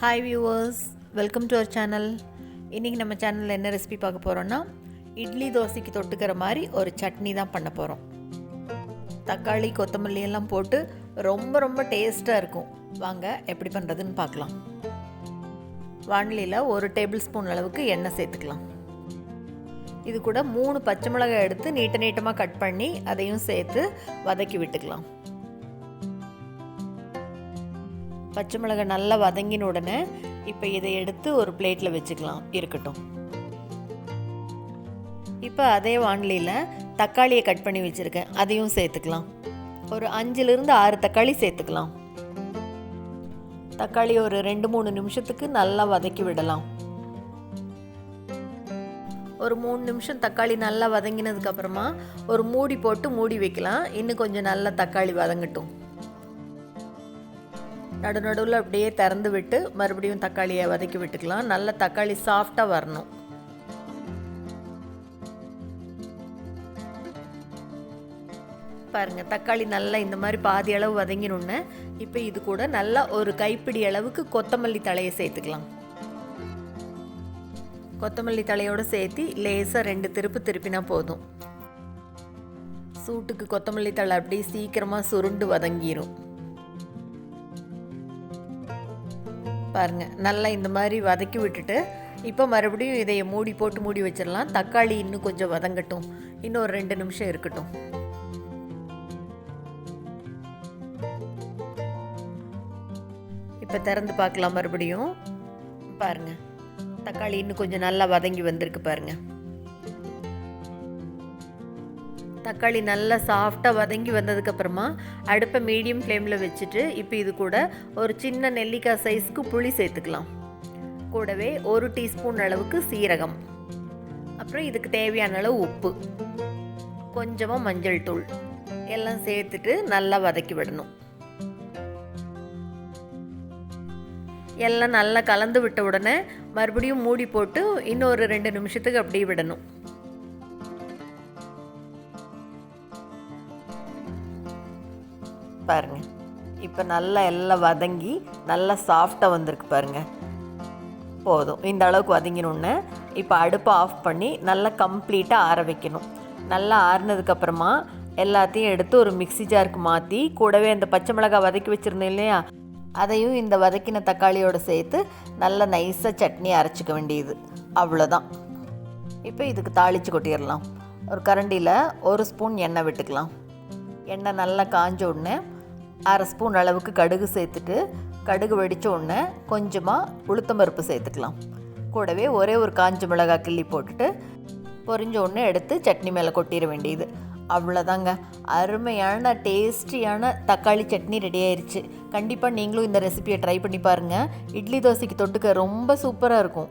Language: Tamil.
Hi viewers welcome to our channel இன்றைக்கி நம்ம சேனலில் என்ன ரெசிபி பார்க்க போகிறோன்னா இட்லி தோசைக்கு தொட்டுக்கிற மாதிரி ஒரு சட்னி தான் பண்ண போகிறோம் தக்காளி கொத்தமல்லி எல்லாம் போட்டு ரொம்ப ரொம்ப டேஸ்ட்டாக இருக்கும். வாங்க எப்படி பண்ணுறதுன்னு பார்க்கலாம். வானிலையில் ஒரு டேபிள் ஸ்பூன் அளவுக்கு எண்ணெய் சேர்த்துக்கலாம். இது கூட மூணு பச்சை மிளகாய் எடுத்து நீட்ட நீட்டமாக கட் பண்ணி அதையும் சேர்த்து வதக்கி விட்டுக்கலாம். பச்சை மிளகாய் நல்லா வதங்கின உடனே இப்போ இதை எடுத்து ஒரு பிளேட்டில் வச்சுக்கலாம். இருக்கட்டும். இப்போ அதே வானிலையில் தக்காளியை கட் பண்ணி வச்சுருக்கேன். அதையும் சேர்த்துக்கலாம். ஒரு அஞ்சுலேருந்து ஆறு தக்காளி சேர்த்துக்கலாம். தக்காளி ஒரு ரெண்டு மூணு நிமிஷத்துக்கு நல்லா வதக்கி விடலாம். ஒரு மூணு நிமிஷம் தக்காளி நல்லா வதங்கினதுக்கப்புறமா ஒரு மூடி போட்டு மூடி வைக்கலாம். இன்னும் கொஞ்சம் நல்லா தக்காளி வதங்கட்டும். நடுநடுவில் அப்படியே திறந்து விட்டு மறுபடியும் தக்காளியை வதக்கி விட்டுக்கலாம். நல்ல தக்காளி சாஃப்டாக வரணும். பாருங்கள் தக்காளி நல்லா இந்த மாதிரி பாதி அளவு வதங்கினோன்னு இப்போ இது கூட நல்லா ஒரு கைப்பிடி அளவுக்கு கொத்தமல்லி தழையை சேர்த்துக்கலாம். கொத்தமல்லி தலையோடு சேர்த்து லேசாக ரெண்டு திருப்பு திருப்பினா போதும். சூட்டுக்கு கொத்தமல்லி தழை அப்படியே சீக்கிரமாக சுருண்டு வதங்கிரும். பாருங்கள் நல்லா இந்த மாதிரி வதக்கி விட்டுட்டு இப்போ மறுபடியும் இதை மூடி போட்டு மூடி வச்சிடலாம். தக்காளி இன்னும் கொஞ்சம் வதங்கட்டும். இன்னும் ஒரு ரெண்டு நிமிஷம் இருக்கட்டும். இப்போ திறந்து பார்க்கலாம் மறுபடியும். பாருங்க. தக்காளி இன்னும் கொஞ்சம் நல்லா வதங்கி வந்திருக்கு பாருங்கள் தக்காளி நல்லா சாஃப்டாக வதங்கி வந்ததுக்கப்புறமா அடுப்பை மீடியம் ஃப்ளேமில் வச்சுட்டு இப்போ இது கூட ஒரு சின்ன நெல்லிக்காய் சைஸ்க்கு புளி சேர்த்துக்கலாம். கூடவே ஒரு டீஸ்பூன் அளவுக்கு சீரகம். அப்புறம் இதுக்கு தேவையான அளவு உப்பு. கொஞ்சமாக மஞ்சள் தூள். எல்லாம் சேர்த்துட்டு நல்லா வதக்கி விடணும். எல்லாம் நல்லா கலந்து விட்ட உடனே மறுபடியும் மூடி போட்டு இன்னொரு ரெண்டு நிமிஷத்துக்கு அப்படியே விடணும். பாருங்க. இப்போ நல்லா எல்லாம் வதங்கி நல்லா சாஃப்டாக வந்திருக்கு பாருங்க. போதும். இந்த அளவுக்கு வதங்கினோன்னே இப்போ அடுப்பை ஆஃப் பண்ணி நல்லா கம்ப்ளீட்டாக ஆற வைக்கணும். நல்லா ஆறுனதுக்கப்புறமா எல்லாத்தையும் எடுத்து ஒரு மிக்சி ஜாருக்கு மாற்றி கூடவே அந்த பச்சை மிளகாய் வதக்கி வச்சுருந்தேன் இல்லையா? அதையும் இந்த வதக்கின தக்காளியோடு சேர்த்து நல்லா நைஸாக சட்னி அரைச்சிக்க வேண்டியது. அவ்வளோதான் இப்போ இதுக்கு தாளித்து கொட்டிடலாம். ஒரு கரண்டியில் ஒரு ஸ்பூன் எண்ணெய் விட்டுக்கலாம். எண்ணெய் நல்லா காஞ்ச உடனே அரை ஸ்பூன் அளவுக்கு கடுகு சேர்த்துட்டு கடுகு வெடித்த உடனே கொஞ்சமாக உளுத்தம்பருப்பு சேர்த்துக்கலாம். கூடவே ஒரே ஒரு காஞ்ச மிளகாய் கிள்ளி போட்டுட்டு பொரிஞ்ச உடனே எடுத்து சட்னி மேலே கொட்டிட வேண்டியது. அவ்வளோதாங்க அருமையான டேஸ்டியான தக்காளி சட்னி ரெடி ஆயிடுச்சு கண்டிப்பாக நீங்களும் இந்த ரெசிபியை ட்ரை பண்ணி பாருங்கள் இட்லி தோசைக்கு தொட்டுக்க ரொம்ப சூப்பராக இருக்கும்.